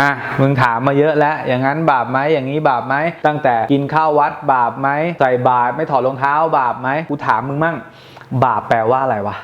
อะมึงถามมาเยอะแล้วอย่างนั้นบาปไหมอย่างนี้บาปไหมตั้งแต่กินข้าววัดบาปไหมใส่บาตรไม่ถอดรองเท้าบาปไหมกูถามมึงมั่ง บาปแปลว่าอะไรวะ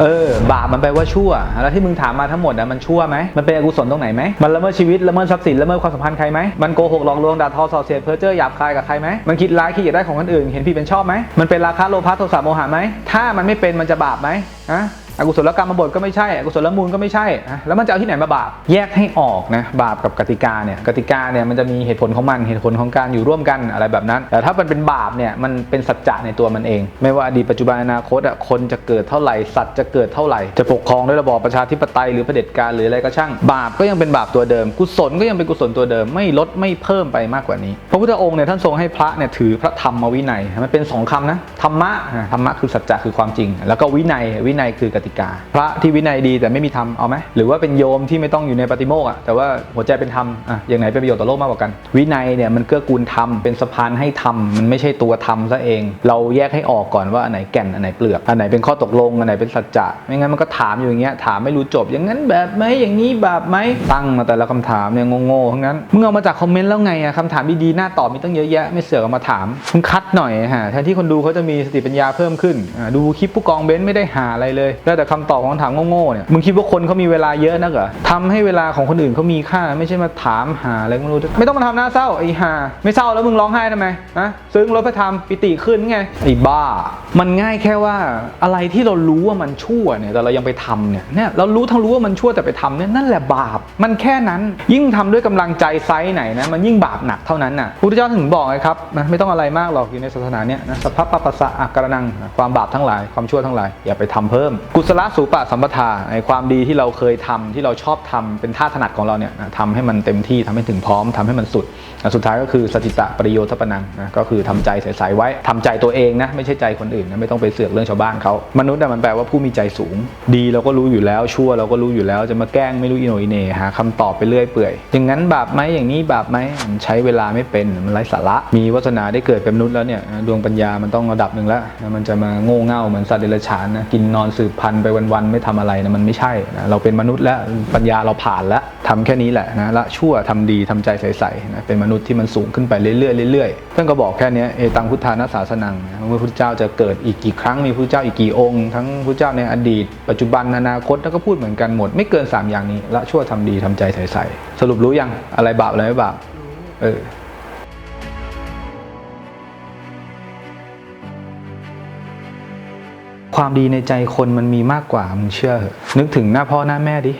เออบาปมันแปลว่าชั่ว แล้วที่มึงถามมาทั้งหมดนะมันชั่วไหมมันเป็นอกุศลตรงไหนไหมมันละเมิดชีวิตละเมิดทรัพย์สินละเมิดความสัมพันธ์ใครไหมมันโกหกหลอกลวงด่าทอส่อเสียดเพ้อเจ้อหยาบคายกับใครไหมมันคิดร้ายคิดอยากได้ของคนอื่น เห็นผิดเป็นชอบไหมมันเป็นราคะโลภะโทสะโมหะไหมถ้ามันไม่เป็นมันจะบาปไหมฮะ อกุศลกรรมบทก็ไม่ใช่อกุศลมูลก็ไม่ใช่อะแล้วมันจะเอาที่ไหนมาบาปแยกให้ออกนะบาปกับกติกาเนี่ยกติกาเนี่ยมันจะมีเหตุผลของมันเหตุผลของการอยู่ร่วมกันอะไรแบบนั้น แต่ถ้ามันเป็นบาปเนี่ยมันเป็นสัจจะในตัวมันเอง ไม่ว่าอดีตปัจจุบันอนาคตอะคนจะเกิดเท่าไหร่สัตว์จะเกิดเท่าไหร่ จะปกครองด้วยระบอบประชาธิปไตยหรือเผด็จการหรืออะไรก็ช่าง บาปก็ยังเป็นบาปตัวเดิม กุศลก็ยังเป็นกุศลตัวเดิม ไม่ลดไม่เพิ่มไปมากกว่านี้ พระพุทธองค์เนี่ยท่านทรงให้พระเนี่ยถือพระธรรมวินัยมันเป็นสองคำนะธรรมะอะธรรมะคือสัจจะคือความจริง แล้วก็วินัยวินัยคือกติกา พระที่วินัยดีแต่ไม่มีธรรมเอาไหมหรือว่าเป็นโยมที่ไม่ต้องอยู่ในปฏิโมกข์อะแต่ว่าหัวใจเป็นธรรมอะอย่างไหนเป็นประโยชน์ต่อโลกมากกว่ากัน วินัยเนี่ยมันเกื้อกูลธรรมเป็นสะพานให้ธรรมมันไม่ใช่ตัวธรรมซะเอง เราแยกให้ออกก่อนว่าอันไหนแก่นอันไหนเปลือกอันไหนเป็นข้อตกลงอันไหนเป็นสัจจะไม่งั้นมันก็ถามอยู่อย่างเงี้ยถามไม่รู้จบ อย่างนั้นแบบไหมอย่างนี้แบบไหมตั้งมาแต่ละคำถามเนี่ยโง่ๆทั้งนั้นมึงเอามาจากคอมเมนต์แล้วไงอะคำถามดีๆหน้าตอบมีตั้งเยอะแยะไม่เสือกเอามาถามมึงคัดหน่อยฮะแทนที่คนดูเขาจะมีสติปัญญาเพิ่มขึ้นดูคลิปผู้กองเบนซ์ไม่ได้หาอะไรเลยได้แต่คำตอบของคำถามโง่ๆเนี่ยมึงคิดว่าคนเขามีเวลาเยอะนักเหรอทำให้เวลาของคนอื่นเขามีค่าไม่ใช่มาถามหาอะไรไม่รู้ไม่ต้องมาทำหน้าเศร้าไอ้ห่าไม่เศร้าแล้วมึงร้องไห้ทำไมนะซึ้งรถพระธรรมปิติขึ้นไงไอ้บ้า มันง่ายแค่ว่าอะไรที่เรารู้ว่ามันชั่วเนี่ยแต่เรายังไปทำเนี่ยเนี่ยเรารู้ทั้งรู้ว่ามันชั่วแต่ไปทำเนี่ยนั่นแหละบาป มันแค่นั้นยิ่งทำด้วยกำลังใจไซส์ไหนนะมันยิ่งบาปหนักเท่านั้นน่ะพุทธเจ้าถึงบอกไงครับนะไม่ต้องอะไรมากหรอกอยู่ในศาสนาเนี่ยนะสัพพะปะปะสะอักกระนังความบาปทั้งหลายความชั่วทั้งหลายอย่าไปทำเพิ่มกุศลสูปะสัมปทาไอความดีที่เราเคยทำที่เราชอบทำเป็นท่าถนัดของเราเนี่ยทำให้มันเต็มที่ทำให้ถึงพร้อมทำให้มันสุด สุดท้ายก็คือสติตะประโยชน์ทัปนังนะก็คือทำใจใสๆไว้ทำใจตัวเองนะไม่ใช่ใจคนอื่นนะไม่ต้องไปเสือกเรื่องชาวบ้านเขามนุษย์น่มันแปลว่าผู้มีใจสูง ดีเราก็รู้อยู่แล้วชั่วเราก็รู้อยู่แล้วจะมาแกล้งไม่รู้อีโนอีเหน่หาคำตอบไปเรื่อยเปื่อยอย่างนั้นบาปไหมอย่างนี้บาปไหมใช้เวลาไม่เป็นมันไร้สาระ มีวาสนาได้เกิดเป็นมนุษย์แล้วเนี่ยดวงปัญญามันต้องระดับหนึ่งแล้วมันจะมาโง่เง่าเหมือนสัตว์เดรัจฉานนะกินนอนสืบพันธไปวันๆไม่ทำอะไรนะมันไม่ใช่นะเราเป็นมนุษย์แล้วปัญญาเราผ่านแล้วทำแค่นี้แหละนะละชั่วทำดีทำใจใสๆนะเป็นมนุษย์ที่มันสูงขึ้นไปเรื่อยๆเรื่อยๆท่านก็บอกแค่นี้เอตังพุทธานาสาสนังนะว่าพระพุทธเจ้าจะเกิดอีกกี่ครั้งมีพระพุทธเจ้าอีกกี่องค์ ทั้งพระพุทธเจ้าในอดีต ปัจจุบันอนาคตแล้วก็พูดเหมือนกันหมด ไม่เกิน 3 อย่างนี้ละชั่วทำดีทำใจใสๆสรุปรู้ยังอะไรบาปอะไรไม่บาปเออ ความดีในใจคนมันมีมากกว่ามึงเชื่อเหอะนึกถึงหน้าพ่อหน้าแม่ดิ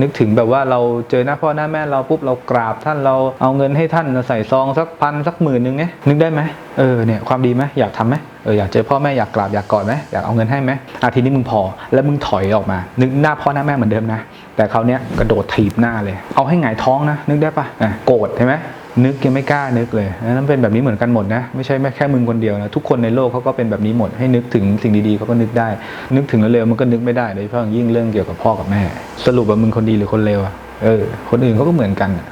นึกถึงแบบว่าเราเจอหน้าพ่อหน้าแม่เราปุ๊บเรากราบท่านเราเอาเงินให้ท่านใส่ซองสักพันสักหมื่นหนึ่งเนี่ยนึกได้ไหมเออเนี่ยความดีไหมอยากทำไหม เอออยากเจอพ่อแม่อยากกราบอยากกอดไหมอยากเอาเงินให้ไหมอาทีนี้มึงพอ แล้วมึงถอยออกมา นึกหน้าพ่อหน้าแม่เหมือนเดิมนะ แต่คราวเนี้ยกระโดดถีบหน้าเลย เอาให้หงายท้องนะ นึกได้ปะะโกรธใช่ไหมนึกยังไม่กล้านึกเลยนั้นเป็นแบบนี้เหมือนกันหมดนะ ไม่ใช่แค่มึงคนเดียวนะ ทุกคนในโลกเขาก็เป็นแบบนี้หมด ให้นึกถึงสิ่งดีๆเขาก็นึกได้ นึกถึงแล้วเร็วมันก็นึกไม่ได้โดยเฉพาะยิ่งเรื่องเกี่ยวกับพ่อกับแม่ สรุปว่ามึงคนดีหรือคนเลวอะเออ คนอื่นเขาก็เหมือนกันอะ